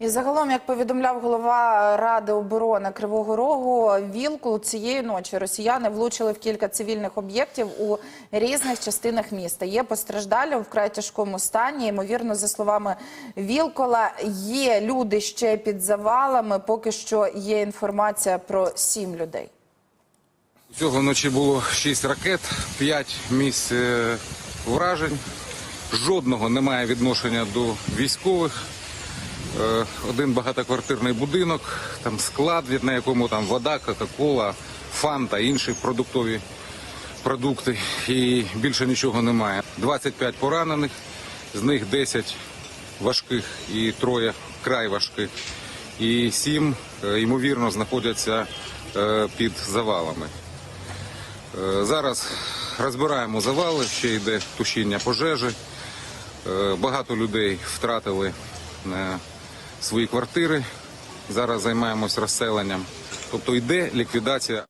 І загалом, як повідомляв голова Ради оборони Кривого Рогу, Вілку цієї ночі росіяни влучили в кілька цивільних об'єктів у різних частинах міста. Є постраждалі у вкрай тяжкому стані. Ймовірно, за словами Вілкола, є люди ще під завалами. Поки що є інформація про сім людей. Цього вночі було 6 ракет, 5 місць е, вражень. Жодного немає відношення до військових. Е, Один багатоквартирний будинок, там склад, на якому там вода, Кока-Кола, фанта, інші продуктові продукти. І більше нічого немає. 25 поранених, з них 10 важких і троє край важких. І 7, ймовірно, знаходяться е, під завалами. Е, Зараз розбираємо завали, ще йде тушіння пожежі. Е, Багато людей втратили е, свої квартири. Зараз займаємось розселенням. Тобто йде ліквідація.